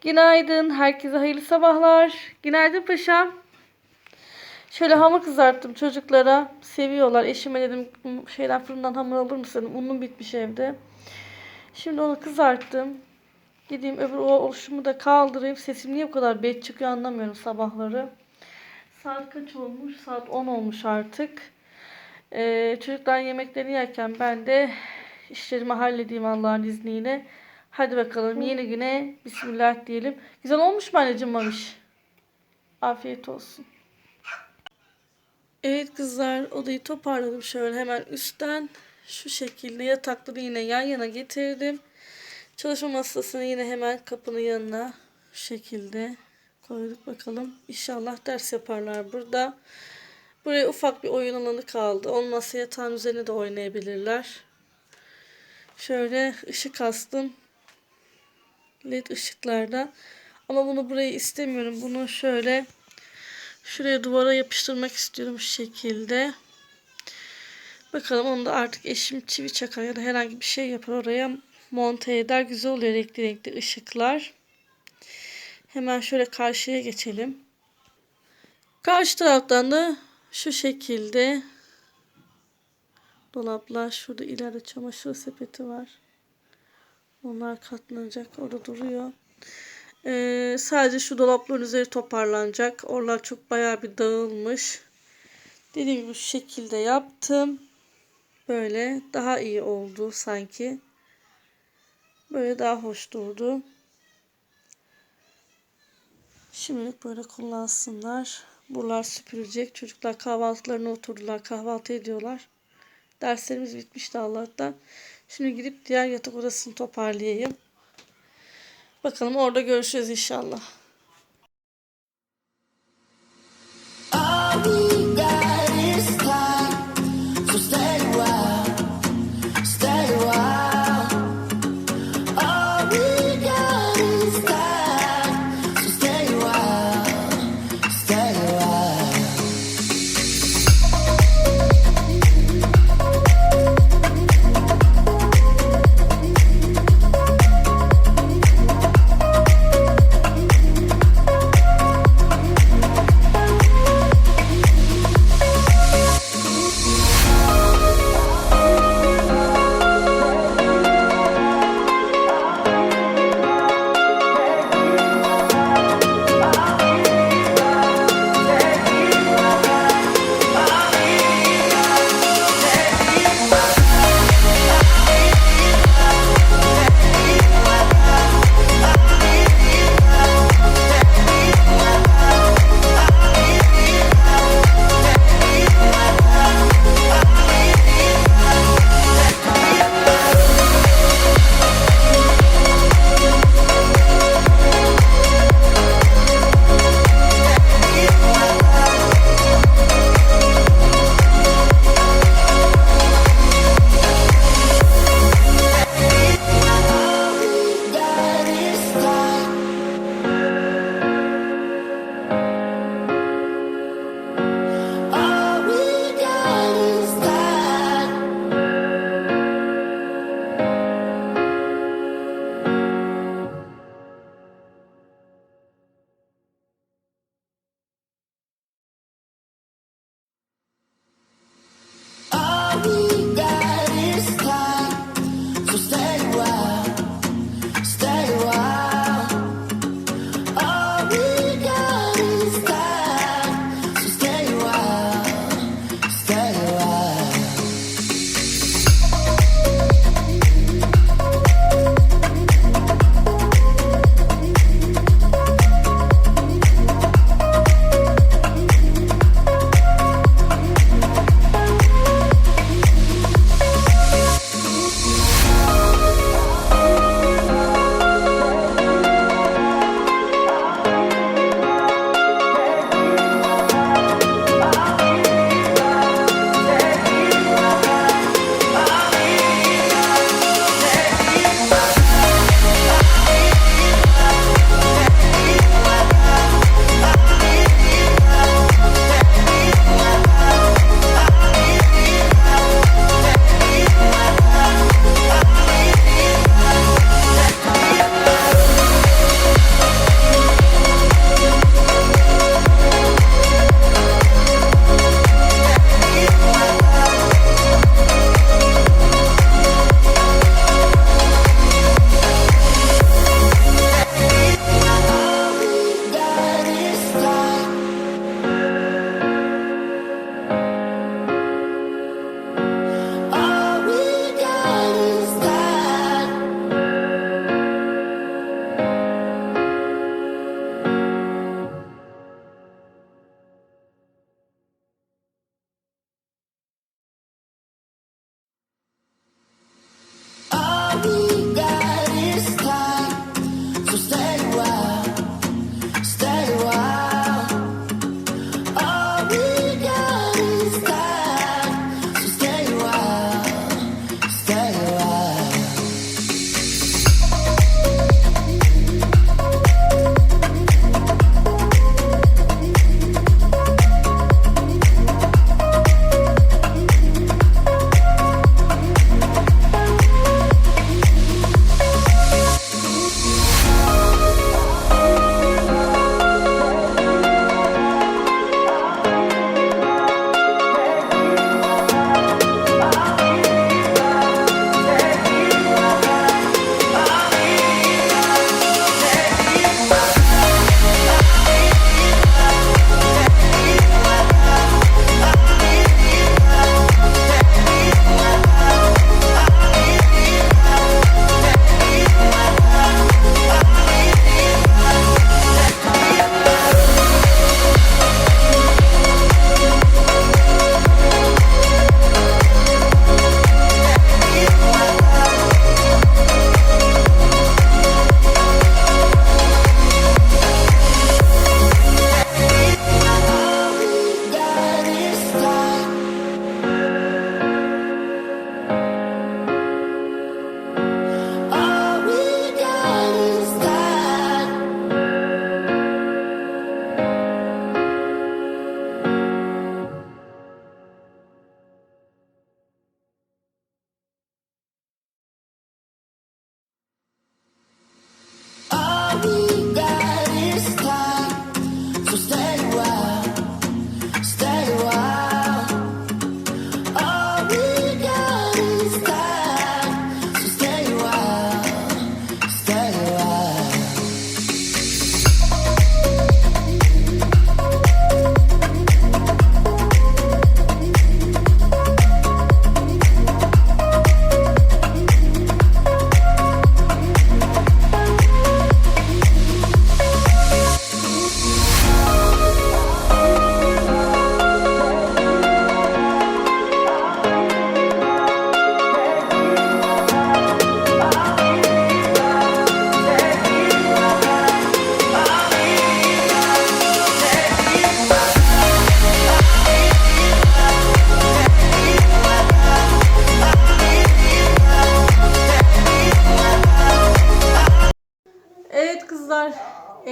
Günaydın. Herkese hayırlı sabahlar. Günaydın paşam. Şöyle hamur kızarttım çocuklara. Seviyorlar. Eşime dedim şeyden fırından hamur alır mısın? Unum bitmiş evde. Şimdi onu kızarttım. Gideyim öbür o oluşumu da kaldırayım. Sesim niye bu kadar bet çıkıyor anlamıyorum sabahları. Saat kaç olmuş? Saat 10 olmuş artık. Ee, çocuklar yemeklerini yerken ben de işlerimi halledeyim Allah'ın izniyle. Hadi bakalım yeni güne bismillah diyelim. Güzel olmuş mu anneciğim Mamiş? Afiyet olsun. Evet kızlar odayı toparladım şöyle hemen üstten. Şu şekilde yatakları yine yan yana getirdim. Çalışma masasını yine hemen kapının yanına şu şekilde koyduk bakalım. İnşallah ders yaparlar burada. Buraya ufak bir oyun alanı kaldı. Olmazsa yatağın üzerine de oynayabilirler. Şöyle ışık astım. LED ışıklarda. Ama bunu buraya istemiyorum. Bunu şöyle şuraya duvara yapıştırmak istiyorum şu şekilde. Bakalım onu da artık eşim çivi çakar ya da herhangi bir şey yapar oraya monte eder. Güzel oluyor renkli renkli ışıklar. Hemen şöyle karşıya geçelim. Karşı taraftan da şu şekilde dolaplar. Şurada ileride çamaşır sepeti var. Onlar katlanacak. Orada duruyor. Ee, sadece şu dolapların üzeri toparlanacak. Oralar çok bayağı bir dağılmış. Dediğim gibi şu şekilde yaptım. Böyle daha iyi oldu sanki. Böyle daha hoş durdu. Şimdilik böyle kullansınlar. Buralar süpürecek. Çocuklar kahvaltılarına oturdular. Kahvaltı ediyorlar. Derslerimiz bitmişti Allah'tan. Şimdi gidip diğer yatak odasını toparlayayım. Bakalım orada görüşürüz inşallah.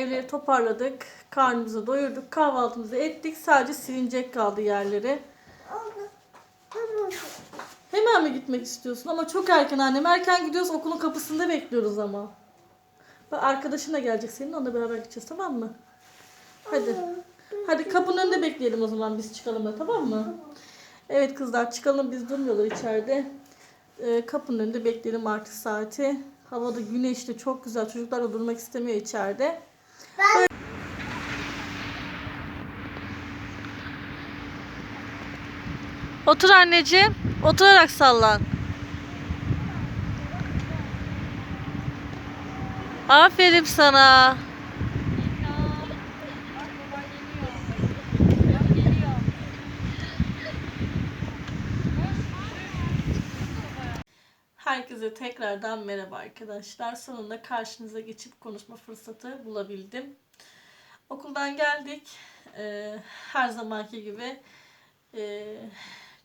Evleri toparladık. Karnımızı doyurduk. Kahvaltımızı ettik. Sadece silinecek kaldı yerleri. Hemen mi gitmek istiyorsun? Ama çok erken annem. Erken gidiyoruz okulun kapısında bekliyoruz ama. Bak arkadaşın da gelecek senin. Onunla beraber gideceğiz tamam mı? Hadi. Hadi kapının önünde bekleyelim o zaman biz çıkalım da tamam mı? Evet kızlar çıkalım biz durmuyorlar içeride. Ee, kapının önünde bekleyelim artık saati. Havada güneşli çok güzel. Çocuklar da durmak istemiyor içeride. Otur anneciğim. Oturarak sallan. Aferin sana. Herkese tekrardan merhaba arkadaşlar. Sonunda karşınıza geçip konuşma fırsatı bulabildim. Okuldan geldik. Ee, her zamanki gibi e,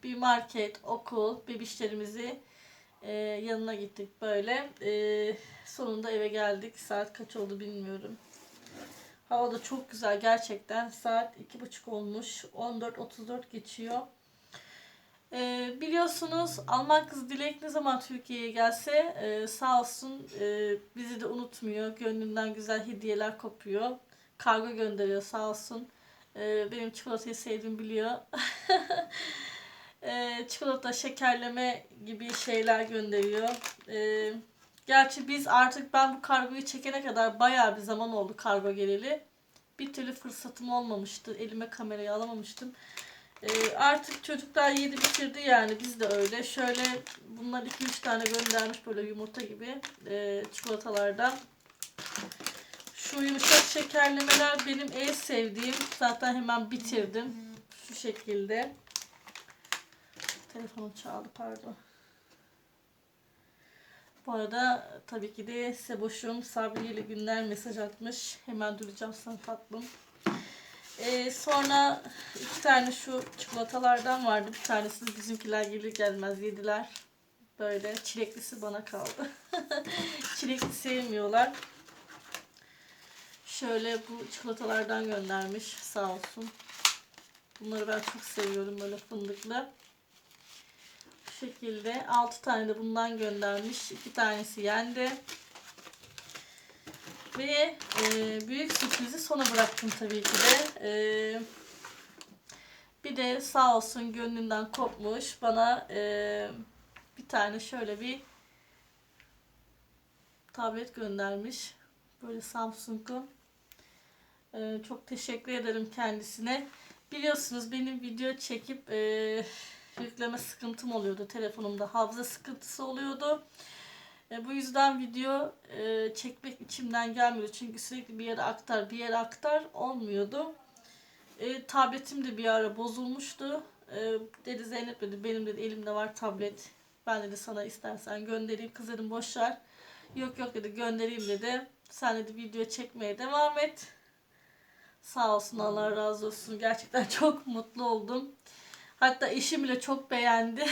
bir market, okul, bebişlerimizi e, yanına gittik böyle. E, sonunda eve geldik. Saat kaç oldu bilmiyorum. Hava da çok güzel gerçekten. Saat iki buçuk olmuş. 14.34 geçiyor. Ee, biliyorsunuz Alman kız Dilek ne zaman Türkiye'ye gelse e, sağ olsun e, bizi de unutmuyor. Gönlünden güzel hediyeler kopuyor. Kargo gönderiyor sağ olsun. E, benim çikolatayı sevdiğimi biliyor. e, çikolata, şekerleme gibi şeyler gönderiyor. E, gerçi biz artık ben bu kargoyu çekene kadar bayağı bir zaman oldu kargo geleli. Bir türlü fırsatım olmamıştı. Elime kamerayı alamamıştım. Ee, artık çocuklar yedi bitirdi yani biz de öyle. Şöyle bunlar 2-3 tane göndermiş böyle yumurta gibi e, çikolatalardan. Şu yumuşak şekerlemeler benim en sevdiğim. Zaten hemen bitirdim. Şu şekilde. Telefonum çaldı pardon. Bu arada tabii ki de Seboş'um Sabriye ile günler mesaj atmış. Hemen duracağım sana tatlım. Ee, sonra iki tane şu çikolatalardan vardı. Bir tanesini bizimkiler gelir gelmez yediler. Böyle çileklisi bana kaldı. Çilekli sevmiyorlar. Şöyle bu çikolatalardan göndermiş sağ olsun. Bunları ben çok seviyorum böyle fındıklı. Bu şekilde 6 tane de bundan göndermiş. 2 tanesi yendi. Ve e, büyük sürprizi sona bıraktım tabii ki de. E, bir de sağ olsun gönlünden kopmuş bana e, bir tane şöyle bir tablet göndermiş. Böyle Samsung'un. E, çok teşekkür ederim kendisine. Biliyorsunuz benim video çekip e, yükleme sıkıntım oluyordu telefonumda. Hafıza sıkıntısı oluyordu. E, bu yüzden video e, çekmek içimden gelmiyordu. Çünkü sürekli bir yere aktar, bir yere aktar olmuyordu. E, tabletim de bir ara bozulmuştu. E, dedi Zeynep dedi benim dedi elimde var tablet. Ben dedi sana istersen göndereyim. Kız dedim boş. Yok yok dedi göndereyim dedi. Sen dedi video çekmeye devam et. Sağ olsun Allah razı olsun. Gerçekten çok mutlu oldum. Hatta eşim bile çok beğendi.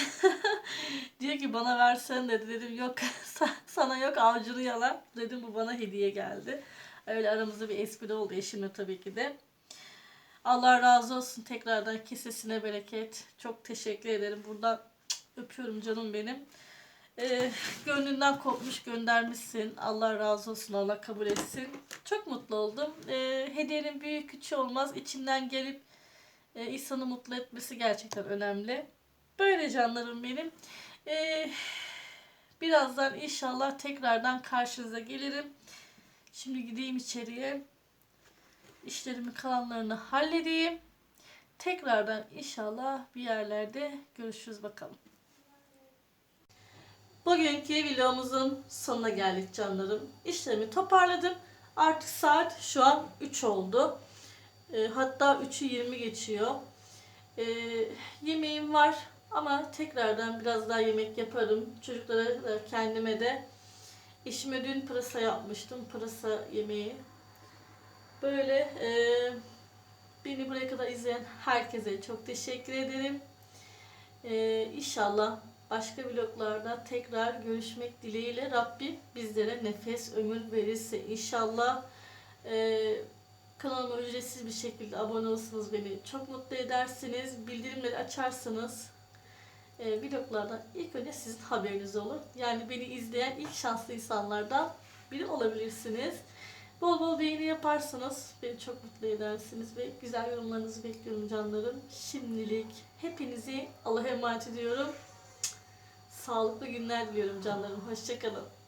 Diyor ki bana versen dedi. Dedim yok sana yok avcunu yalan. Dedim bu bana hediye geldi. Öyle aramızda bir espri oldu eşimle tabii ki de. Allah razı olsun tekrardan kesesine bereket. Çok teşekkür ederim. Buradan öpüyorum canım benim. Ee, gönlünden kopmuş göndermişsin. Allah razı olsun. Allah kabul etsin. Çok mutlu oldum. Ee, hediyenin büyük küçüğü olmaz. İçinden gelip e, insanı mutlu etmesi gerçekten önemli. Böyle canlarım benim. Ee, birazdan inşallah tekrardan karşınıza gelirim. Şimdi gideyim içeriye. İşlerimin kalanlarını halledeyim. Tekrardan inşallah bir yerlerde görüşürüz bakalım. Bugünkü videomuzun sonuna geldik canlarım. İşlerimi toparladım. Artık saat şu an 3 oldu. E, hatta 3'ü 20 geçiyor. E, yemeğim var ama tekrardan biraz daha yemek yaparım. Çocuklara da kendime de. Eşime dün pırasa yapmıştım. Pırasa yemeği. Böyle e, beni buraya kadar izleyen herkese çok teşekkür ederim. E, inşallah başka vloglarda tekrar görüşmek dileğiyle Rabbim bizlere nefes ömür verirse inşallah e, kanalıma ücretsiz bir şekilde abone olursanız beni çok mutlu edersiniz. Bildirimleri açarsanız e, vloglardan ilk önce sizin haberiniz olur. Yani beni izleyen ilk şanslı insanlardan biri olabilirsiniz. Bol bol beğeni yaparsanız beni çok mutlu edersiniz ve güzel yorumlarınızı bekliyorum canlarım. Şimdilik hepinizi Allah'a emanet ediyorum. Sağlıklı günler diliyorum canlarım. Hoşçakalın.